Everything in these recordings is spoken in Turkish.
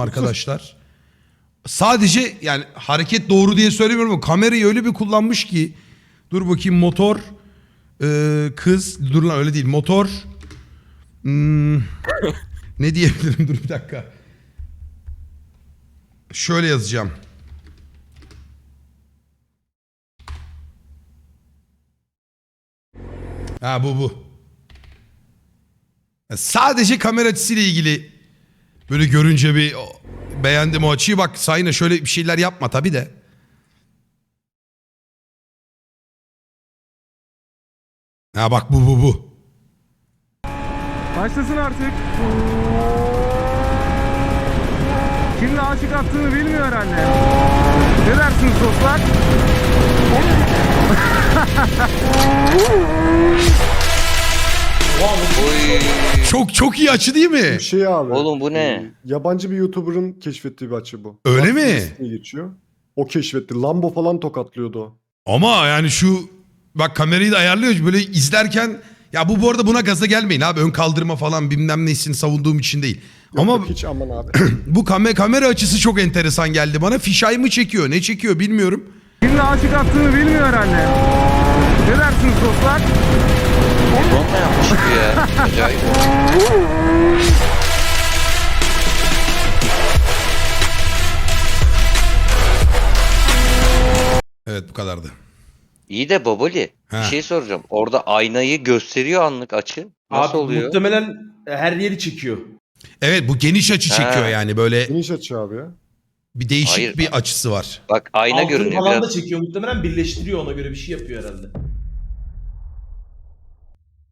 arkadaşlar. Sadece yani hareket doğru diye söylemiyorum ama kamerayı öyle bir kullanmış ki. Dur bakayım motor. ee, kız. Dur lan öyle değil. Motor. Hmm, ne diyebilirim? Dur bir dakika. Şöyle yazacağım. Ha bu bu. Sadece kamera açısıyla ilgili böyle görünce bir beğendim o açıyı. Bak Sayna şöyle bir şeyler yapma tabii de. Ha bak bu bu bu. Başlasın artık. Şimdi aşık attığını bilmiyor herhalde. Ne dersiniz dostlar? Oy. Çok çok iyi açı değil mi? Şey abi. Oğlum bu ne? e, Yabancı bir YouTuber'ın keşfettiği bir açı bu. Öyle mi? Diye geçiyor. O keşfetti. Lambo falan tokatlıyordu o. Ama yani şu bak kamerayı da ayarlıyor böyle izlerken ya bu bu arada buna gaza gelmeyin abi ön kaldırma falan bilmem nesini savunduğum için değil. Yok, Ama yok, hiç aman abi. bu kamera, kamera açısı çok enteresan geldi bana. Fişay mı çekiyor ne çekiyor bilmiyorum. Şimdi aşık attığını bilmiyor herhalde. Ne dersiniz dostlar? Mu yapmış bu ya? Acayip. Evet bu kadardı. İyi de Baboli. Ha. Bir şey soracağım. Orada aynayı gösteriyor anlık açı. Nasıl Abi oluyor? muhtemelen her yeri çekiyor. Evet bu geniş açı Ha. çekiyor yani böyle Geniş açı abi ya. bir değişik Hayır. bir açısı var. Bak ayna Altın görünüyor falan da biraz. çekiyor. Muhtemelen birleştiriyor ona göre bir şey yapıyor herhalde.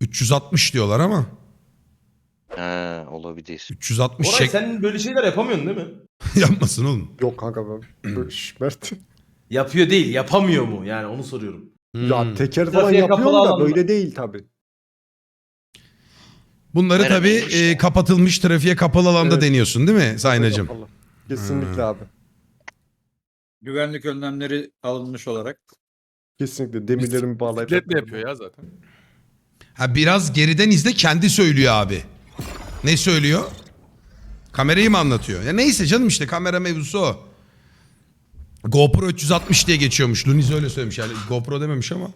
360 diyorlar ama Ha, olabilir. 360 Oray çek sen böyle şeyler yapamıyorsun değil mi? yapmasın oğlum. Yok kanka ben. Şş, Mert. Yapıyor değil, yapamıyor mu? Yani onu soruyorum. Hmm. Ya teker falan Trafiğe yapıyorum kapalı da alanda. böyle değil tabi. Bunları Merhaba, tabii işte. e, kapatılmış trafiğe kapalı alanda Evet. deniyorsun değil mi Saynacığım? Kesinlikle abi. Güvenlik önlemleri alınmış olarak. Kesinlikle demirlerimi bağlayıp. Bisikletle yapıyor ya zaten. Ha biraz geriden izle kendi söylüyor abi. Ne söylüyor? Kamerayı mı anlatıyor? Ya neyse canım işte kamera mevzusu o. GoPro 360 diye geçiyormuş. Luniz öyle söylemiş yani GoPro dememiş ama.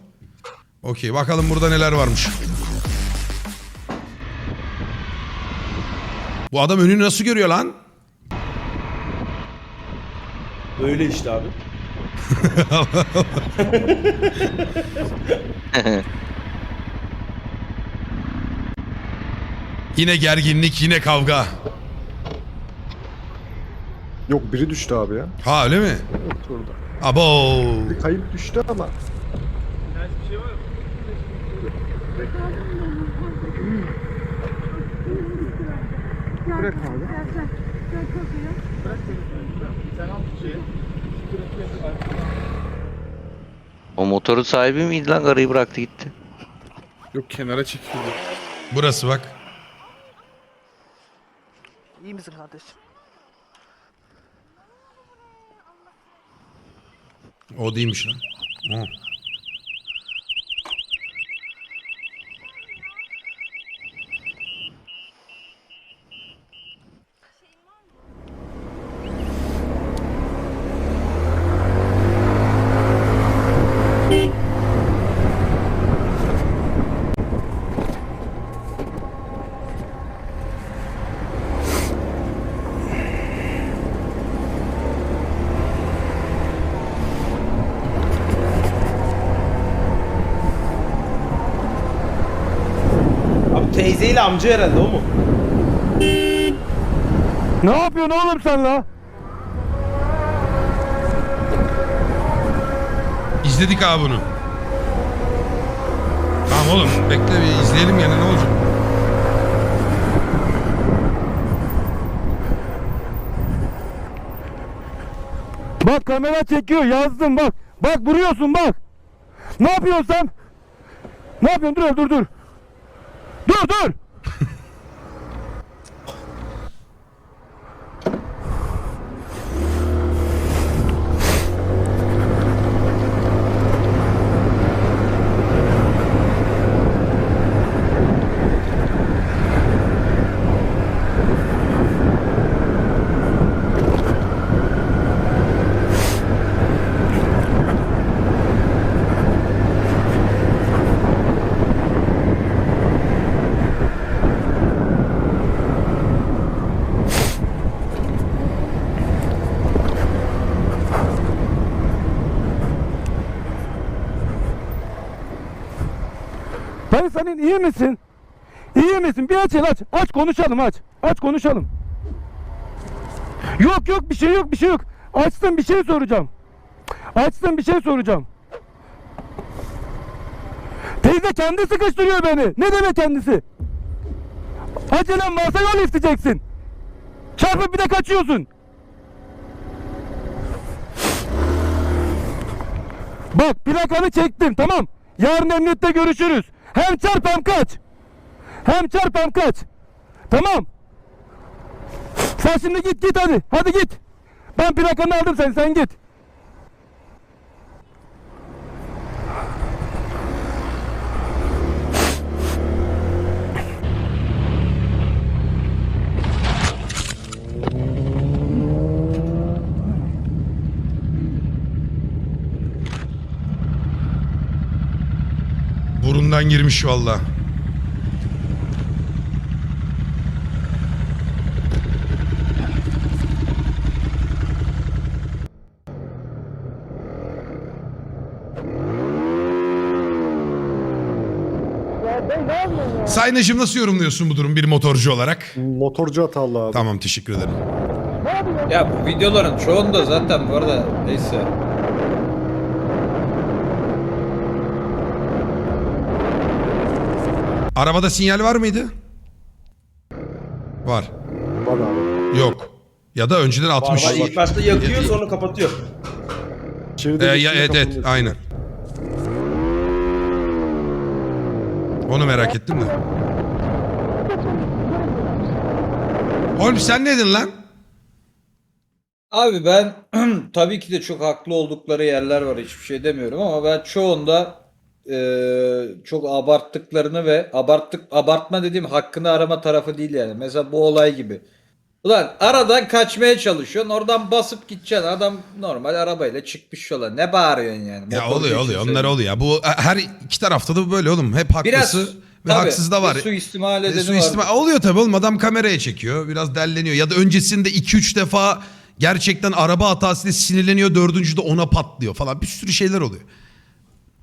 Okey bakalım burada neler varmış. Bu adam önünü nasıl görüyor lan? Öyle işte abi. Yine gerginlik, yine kavga. Yok biri düştü abi ya. Ha öyle mi? Evet orada. Abo. Bir kayıp düştü ama. Bırak abi. O motorun sahibi miydi lan? Arayı bıraktı gitti. Yok kenara çekildi. Burası bak. İyi misin kardeşim? O değilmiş lan. O. Abi teyzeyle amca herhalde o mu? Ne yapıyorsun oğlum sen la? İzledik abi bunu. Tamam oğlum bekle bir izleyelim yani ne olacak? Bak kamera çekiyor yazdım bak. Bak vuruyorsun bak. Ne yapıyorsun sen? Ne yapıyorsun dur dur dur. Dur dur. Ben senin iyi misin? İyi misin? Bir aç el aç. Aç konuşalım aç. Aç konuşalım. Yok yok bir şey yok bir şey yok. Açtım bir şey soracağım. Açtım bir şey soracağım. Teyze kendi sıkıştırıyor beni. Ne demek kendisi? Acelem varsa yol isteyeceksin. Çarpıp bir de kaçıyorsun. Bak plakanı çektim tamam. Yarın emniyette görüşürüz. Hem çarp hem kaç. Hem çarp hem kaç. Tamam. Sen şimdi git git hadi. Hadi git. Ben plakanı aldım sen sen git. Burundan girmiş valla. Saynacığım nasıl yorumluyorsun bu durum bir motorcu olarak? Motorcu hatalı abi. Tamam teşekkür ederim. Ya bu videoların çoğunda zaten bu arada neyse. Arabada sinyal var mıydı? Var. Var abi. Yok. Ya da önceden atmış. Var, ilk başta yakıyor sonra kapatıyor. Ee, ya, evet evet aynen. Onu merak ettim de. Holmes sen ne dedin lan? Abi ben tabii ki de çok haklı oldukları yerler var hiçbir şey demiyorum ama ben çoğunda eee, çok abarttıklarını ve abarttık abartma dediğim hakkını arama tarafı değil yani. Mesela bu olay gibi. Ulan aradan kaçmaya çalışıyorsun oradan basıp gideceksin adam normal arabayla çıkmış yola ne bağırıyorsun yani? Ya oluyor oluyor onlar oluyor. Bu e, her iki tarafta da böyle oğlum. Hep Biraz haklısı ve tabii, haksız da var. suistimal E, edeni suistimal- var. Oluyor tabii oğlum adam kameraya çekiyor. Biraz delleniyor. Ya da öncesinde 2-3 defa gerçekten araba hatasıyla sinirleniyor. Dördüncüde ona patlıyor falan. Bir sürü şeyler oluyor.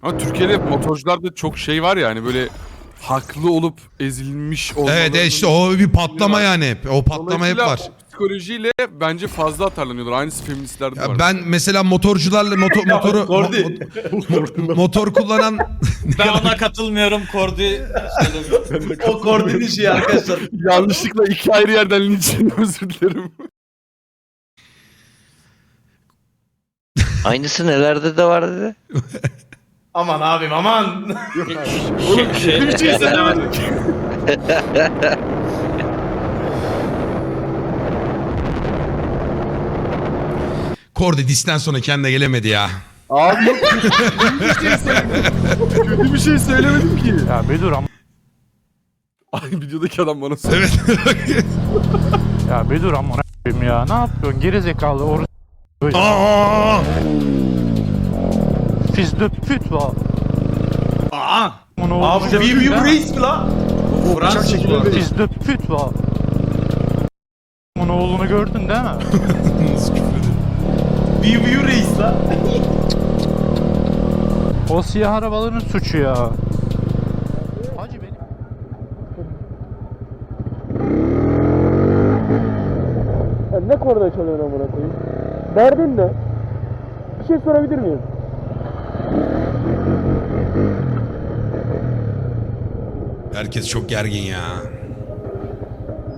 Ama Türkiye'de motorcularda çok şey var ya hani böyle haklı olup ezilmiş olmaları. Evet evet, işte o bir patlama yani hep. O patlama hep Dolayısıyla var. o Psikolojiyle bence fazla atarlanıyorlar. Aynısı feministlerde de Ya var. ben mesela motorcularla motor motoru Kordi. mo- mo- motor kullanan Ben ona katılmıyorum Kordi. o koordin işi arkadaşlar. Yanlışlıkla iki ayrı yerden linç yedim, özür dilerim. Aynısı nelerde de var dedi. Aman abim aman. Oğlum bir şey söylemedik. Kordi disten sonra kendine gelemedi ya. Abi yok kötü bir şey söylemedim. Kötü bir şey söylemedim ki. Ya bir dur ama. Ay videodaki adam bana söyledi. Evet. Ya bir dur ama ya. Ne yapıyorsun? Geri zekalı or Aa! Fils de pute va. Aa! Onu Abi gördün View değil mi? Race mi lan? Fransız bu. Fils de pute va. Onun oğlunu gördün değil mi? View View Race lan. O siyah arabaların suçu ya. Hacı benim. ne korna çalıyorsun amına koyayım? Derdin ne? Bir şey sorabilir miyim? Herkes çok gergin ya.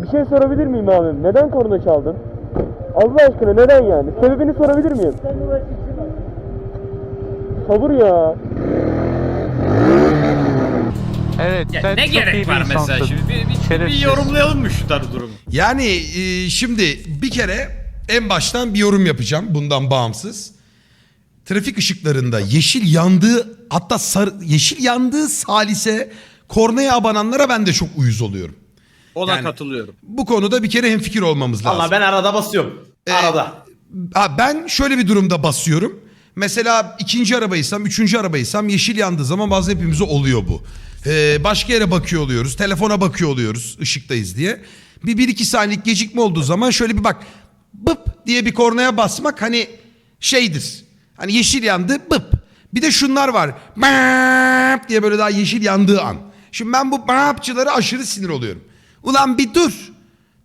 Bir şey sorabilir miyim abim? Neden korna çaldın? Allah aşkına neden yani? Sebebini sorabilir miyim? Sabır ya. Evet Ya sen ne çok iyi gerek bir var mesela insansın. şimdi? Bir, bir, bir Şerefsiz. yorumlayalım mı şu tarz durumu? Yani e, şimdi bir kere en baştan bir yorum yapacağım bundan bağımsız. Trafik ışıklarında yeşil yandığı hatta sarı, yeşil yandığı salise kornaya abananlara ben de çok uyuz oluyorum. Ona Yani- katılıyorum. Bu konuda bir kere hemfikir olmamız lazım. Valla ben arada basıyorum. Ee, Arada. Ha, ben şöyle bir durumda basıyorum. Mesela ikinci arabaysam, üçüncü arabaysam yeşil yandığı zaman bazen hepimize oluyor bu. Ee, başka yere bakıyor oluyoruz, telefona bakıyor oluyoruz ışıktayız diye. Bir, bir iki saniyelik gecikme olduğu zaman şöyle bir bak. Bıp diye bir kornaya basmak hani şeydir. Hani yeşil yandı bıp. Bir de şunlar var. Bıp diye böyle daha yeşil yandığı an. Şimdi ben bu bağapçılara aşırı sinir oluyorum. Ulan bir dur.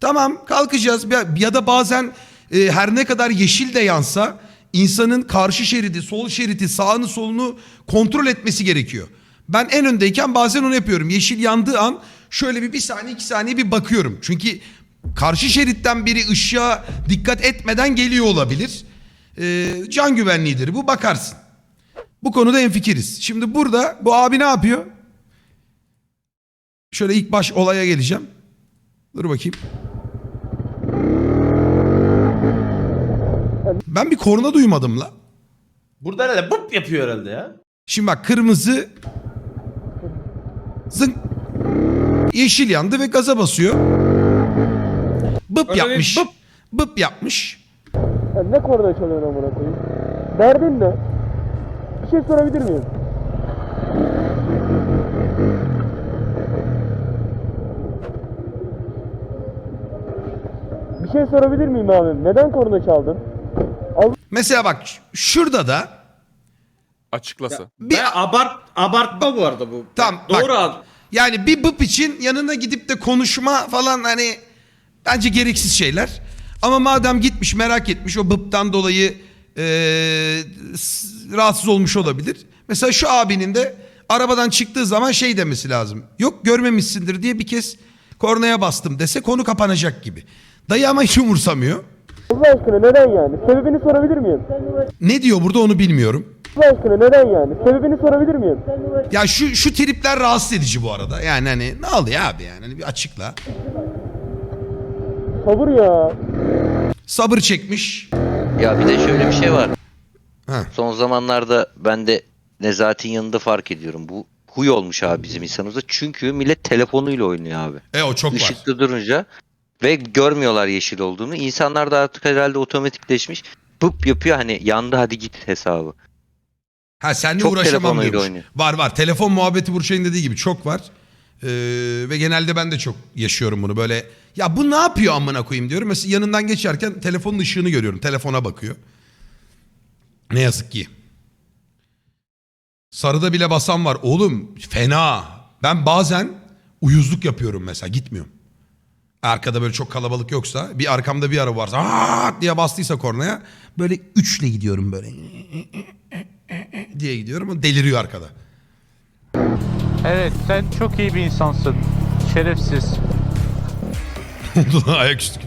Tamam kalkacağız ya, da bazen e, her ne kadar yeşil de yansa insanın karşı şeridi, sol şeridi, sağını solunu kontrol etmesi gerekiyor. Ben en öndeyken bazen onu yapıyorum. Yeşil yandığı an şöyle bir bir saniye iki saniye bir bakıyorum. Çünkü karşı şeritten biri ışığa dikkat etmeden geliyor olabilir. E, can güvenliğidir bu bakarsın. Bu konuda enfikiriz. Şimdi burada bu abi ne yapıyor? Şöyle ilk baş olaya geleceğim. Dur bakayım. Ben bir korna duymadım la. Burada herhalde bıp yapıyor herhalde ya. Şimdi bak kırmızı zınk yeşil yandı ve gaza basıyor. Bıp Öyle yapmış. bıp. Bıp yapmış. Ya ne korna çalıyorsun amına koyayım? Derdin ne? Bir şey sorabilir miyim? Şey sorabilir miyim abi? Neden korna çaldın? Mesela bak ş- şurada da Açıklasa. bir Ben abart, abartma bu arada bu. Tamam, Doğru bak. abi. Yani bir bıp için yanına gidip de konuşma falan hani bence gereksiz şeyler. Ama madem gitmiş merak etmiş o bıptan dolayı eee, s- rahatsız olmuş olabilir. Mesela şu abinin de arabadan çıktığı zaman şey demesi lazım. Yok görmemişsindir diye bir kez kornaya bastım dese konu kapanacak gibi. Dayı ama hiç umursamıyor. Allah aşkına neden yani? Sebebini sorabilir miyim? Ne diyor burada onu bilmiyorum. Allah aşkına neden yani? Sebebini sorabilir miyim? Ya şu şu tripler rahatsız edici bu arada. Yani hani ne oluyor abi yani hani bir açıkla. Sabır ya. Sabır çekmiş. Ya bir de şöyle bir şey var. Ha. Son zamanlarda ben de Nezahat'in yanında fark ediyorum. Bu huy olmuş abi bizim insanımızda. Çünkü millet telefonuyla oynuyor abi. E o çok var. Işıkta durunca ve görmüyorlar yeşil olduğunu. İnsanlar da artık herhalde otomatikleşmiş. Pıp yapıyor hani yandı hadi git hesabı. Ha senle Çok uğraşamam telefonuyla diyormuş. oynuyor. Var var. Telefon muhabbeti Burçay'ın dediği gibi çok var. Ee, ve genelde ben de çok yaşıyorum bunu. Böyle ya bu ne yapıyor amına koyayım diyorum. Mesela yanından geçerken telefonun ışığını görüyorum. Telefona bakıyor. Ne yazık ki. Sarıda bile basan var. Oğlum fena. Ben bazen uyuzluk yapıyorum mesela gitmiyorum. Arkada böyle çok kalabalık yoksa bir arkamda bir araba varsa "Aa!" diye bastıysa kornaya böyle üçle gidiyorum böyle diye gidiyorum ama deliriyor arkada. Evet sen çok iyi bir insansın. Şerefsiz. Oldu lan ayaküstü.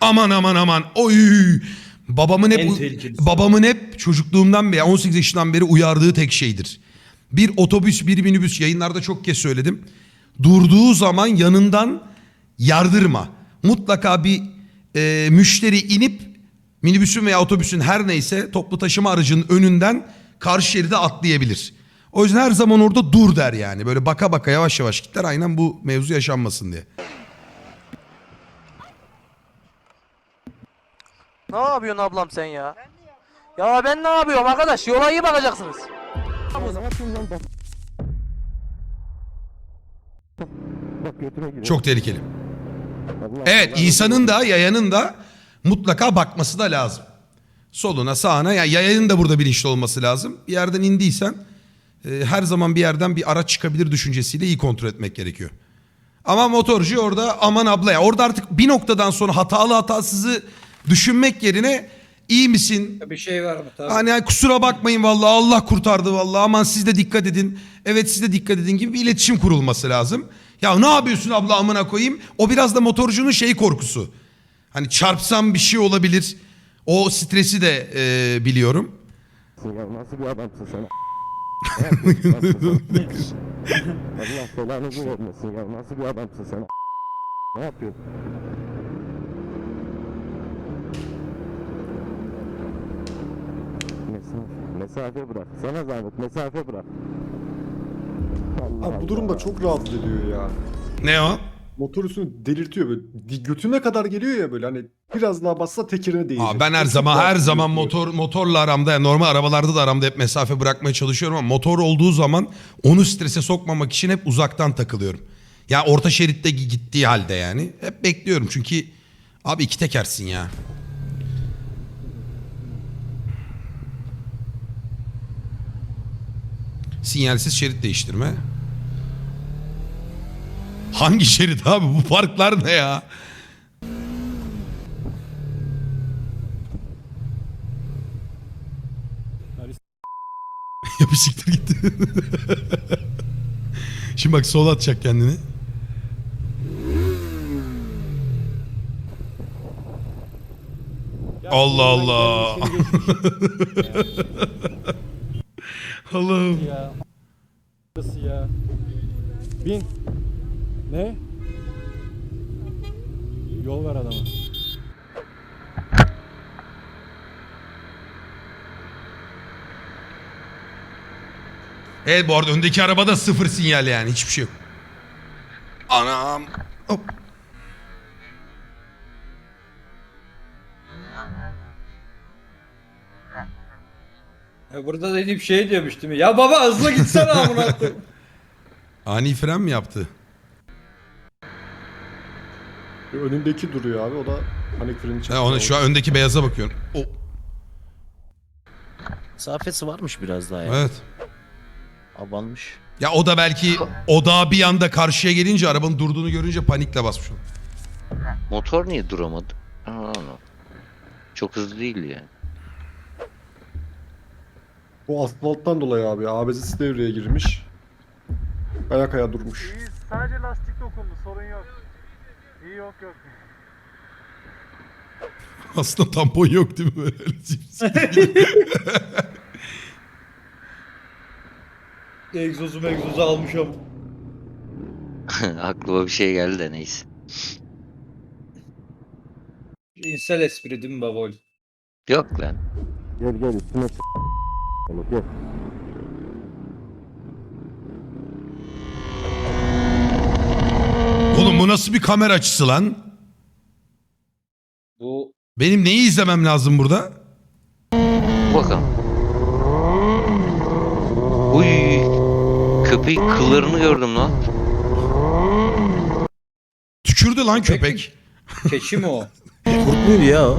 Aman aman aman. Oy. Babamın hep En tehlikelisi. babamın hep çocukluğumdan beri 18 yaşından beri uyardığı tek şeydir. Bir otobüs, bir minibüs yayınlarda çok kez söyledim. Durduğu zaman yanından yardırma. Mutlaka bir e, müşteri inip minibüsün veya otobüsün her neyse toplu taşıma aracının önünden karşı şeride atlayabilir. O yüzden her zaman orada dur der yani. Böyle baka baka yavaş yavaş gitler aynen bu mevzu yaşanmasın diye. Ne yapıyorsun ablam sen ya? Ya ben ne yapıyorum arkadaş? Yola iyi bakacaksınız. Çok tehlikeli. Evet insanın da yayanın da mutlaka bakması da lazım. Soluna sağına ya yayanın da burada bilinçli olması lazım. Bir yerden indiysen e, her zaman bir yerden bir araç çıkabilir düşüncesiyle iyi kontrol etmek gerekiyor. Ama motorcu orada aman abla ya orada artık bir noktadan sonra hatalı hatasızı düşünmek yerine iyi misin? Bir şey var mı? Tabii. Hani "Ay kusura bakmayın vallahi Allah kurtardı vallahi aman siz de dikkat edin. Evet siz de dikkat edin gibi bir iletişim kurulması lazım. Ya ne yapıyorsun abla amına koyayım? O biraz da motorcunun şey korkusu. Hani çarpsam bir şey olabilir. O stresi de e, biliyorum. Nasıl bir adamsın sen? Allah belanızı vermesin ya. Nasıl bir adamsın sen? Ne yapıyorsun? Mesafe, bırak. Sana zahmet mesafe bırak. Allah Abi bu Allah. durum da çok rahatsız ediyor ya. Ne o? Motor üstünü delirtiyor böyle. Di- Götüne kadar geliyor ya böyle hani biraz daha bassa tekerine değecek. Aa, ben her Çok zaman her rahatsız zaman ediyor. motor motorla aramda yani normal arabalarda da aramda hep mesafe bırakmaya çalışıyorum ama motor olduğu zaman onu strese sokmamak için hep uzaktan takılıyorum. Ya orta şeritte gi- gittiği halde yani hep bekliyorum çünkü abi iki tekersin ya. Sinyalsiz şerit değiştirme. Hangi şerit abi? Bu parklar ne ya? ya bir siktir gitti. Şimdi bak sola atacak kendini. Allah Allah. Allah'ım. ya. Nasıl ya? Bin. Ne? Yol ver adama. Evet bu arada öndeki arabada sıfır sinyal yani hiçbir şey yok. Anam. Hop. Ya burada dediğim şey diyormuş değil mi? Ya baba hızlı gitsene amına koyayım. Ani fren mi yaptı? Önündeki duruyor abi o da panik freni. Ha, ona, şu an öndeki beyaza bakıyorum. O, Mesafesi varmış biraz daha ya. evet. Abanmış. Ya o da belki odağa bir anda karşıya gelince arabanın durduğunu görünce panikle basmış. olur. Motor niye duramadı? Aa, çok hızlı değil yani. Bu asfalttan dolayı abi. ABS'si devreye girmiş. Ayak aya durmuş. Sadece lastik dokundu sorun yok. İyi yok yok. Aslında tampon yok değil mi? Böyle Egzozu megzozu almış ama. Aklıma bir şey geldi de neyse. İnsel espri değil mi babol? Yok lan. Gel gel üstüne s- gel. Oğlum bu nasıl bir kamera açısı lan? Bu Benim neyi izlemem lazım burada? Bakalım. Uy. Köpeğin kıllarını gördüm lan. Tükürdü lan Köpek köpek. keçi mi o? Kurt muydu ya o?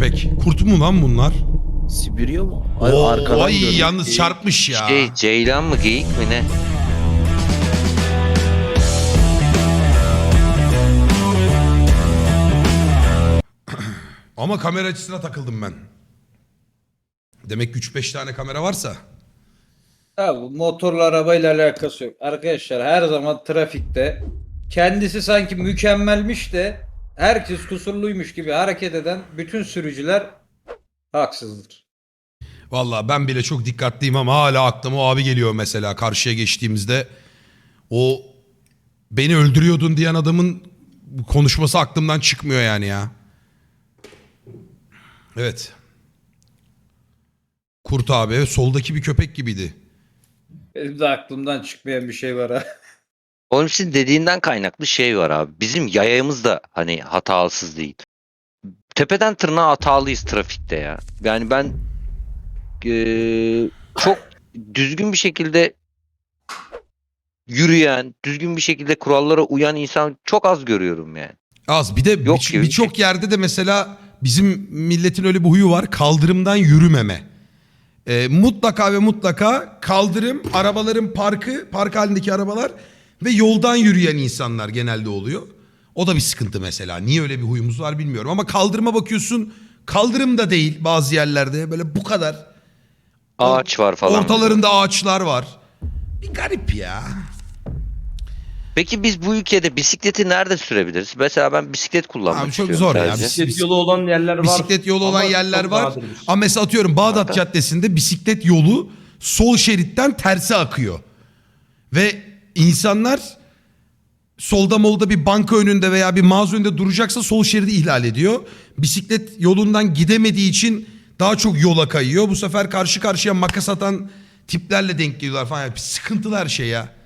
Köpek. Kurt mu lan bunlar? Sibirya mı? Ay, Oo, arkadan ay gördüm. yalnız çarpmış ya. Şey ceylan mı geyik mi ne? Ama kamera açısına takıldım ben. Demek ki 3-5 tane kamera varsa. Ha, bu motorla arabayla alakası yok. Arkadaşlar her zaman trafikte kendisi sanki mükemmelmiş de herkes kusurluymuş gibi hareket eden bütün sürücüler haksızdır. Valla ben bile çok dikkatliyim ama hala aklıma o abi geliyor mesela karşıya geçtiğimizde. O beni öldürüyordun diyen adamın konuşması aklımdan çıkmıyor yani ya. Evet. Kurt abi soldaki bir köpek gibiydi. Benim de aklımdan çıkmayan bir şey var ha. Onun için dediğinden kaynaklı şey var abi. Bizim yayamız da hani hatasız değil. Tepeden tırnağa hatalıyız trafikte ya. Yani ben eee, çok düzgün bir şekilde yürüyen, düzgün bir şekilde kurallara uyan insan çok az görüyorum yani. Az bir de Yok bir- birçok yerde de mesela bizim milletin öyle bir huyu var kaldırımdan yürümeme. Ee, mutlaka ve mutlaka kaldırım, arabaların parkı, park halindeki arabalar ve yoldan yürüyen insanlar genelde oluyor. O da bir sıkıntı mesela. Niye öyle bir huyumuz var bilmiyorum ama kaldırıma bakıyorsun kaldırım da değil bazı yerlerde böyle bu kadar. Ağaç var falan. Ortalarında ağaçlar var. Bir garip ya. Peki biz bu ülkede bisikleti nerede sürebiliriz? Mesela ben bisiklet kullanmak Abi çok istiyorum zor ya. sadece. Bisiklet yolu olan yerler var. Bisiklet yolu olan ama yerler çok var. nadirdir. Ama mesela atıyorum Bağdat Caddesi'nde bisiklet yolu sol şeritten terse akıyor. Ve insanlar solda molda bir banka önünde veya bir mağaza önünde duracaksa sol şeridi ihlal ediyor. Bisiklet yolundan gidemediği için daha çok yola kayıyor. Bu sefer karşı karşıya makas atan tiplerle denk geliyorlar falan. Her şey ya.